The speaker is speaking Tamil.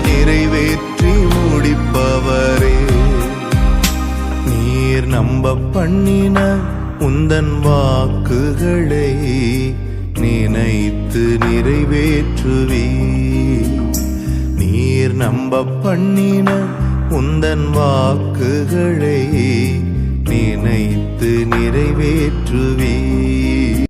நிறைவேற்றி முடிப்பவரே. நீர் நம்ப பண்ணின உந்தன் வாக்குகளை நினைத்து நிறைவேற்றுவி நீர் நம்ப பண்ணின உந்தன் வாக்குகளை நினைத்து நிறைவேற்றுவி